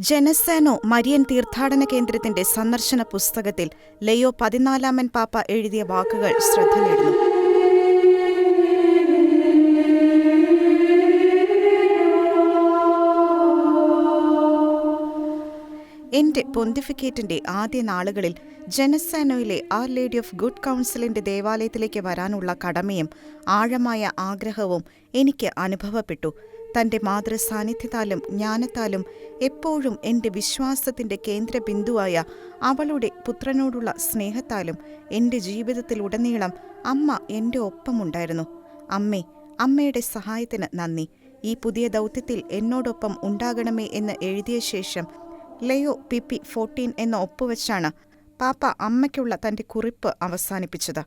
ജനസാനോ Marian തീർത്ഥാടന കേന്ദ്രത്തിന്റെ സന്ദർശന പുസ്തകത്തിൽ ലയോ പതിനാലാമൻ പാപ്പ എഴുതിയ വാക്കുകൾ ശ്രദ്ധ നേടുന്നു. എന്റെ പൊന്തിഫിക്കേറ്റിന്റെ ആദ്യ നാളുകളിൽ ജനസാനോയിലെ ആർ ലേഡി ഓഫ് ഗുഡ് കൗൺസിലിന്റെ ദേവാലയത്തിലേക്ക് വരാനുള്ള കടമയും ആഴമായ ആഗ്രഹവും എനിക്ക് അനുഭവപ്പെട്ടു. തന്റെ മാതൃ സാന്നിധ്യത്താലും ജ്ഞാനത്താലും എപ്പോഴും എന്റെ വിശ്വാസത്തിന്റെ കേന്ദ്രബിന്ദുവായ അവളുടെ പുത്രനോടുള്ള സ്നേഹത്താലും എന്റെ ജീവിതത്തിലുടനീളം അമ്മ എന്റെ ഒപ്പമുണ്ടായിരുന്നു. അമ്മേ അമ്മയുടെ സഹായത്തിന് നന്ദി. ഈ പുതിയ ദൗത്യത്തിൽ എന്നോടൊപ്പം ഉണ്ടാകണമേ എന്ന് എഴുതിയ ശേഷം ലയോ പി പി ഫോർട്ടീൻ എന്ന ഒപ്പുവെച്ചാണ് പാപ്പ അമ്മയ്ക്കുള്ള തന്റെ കുറിപ്പ് അവസാനിപ്പിച്ചത്.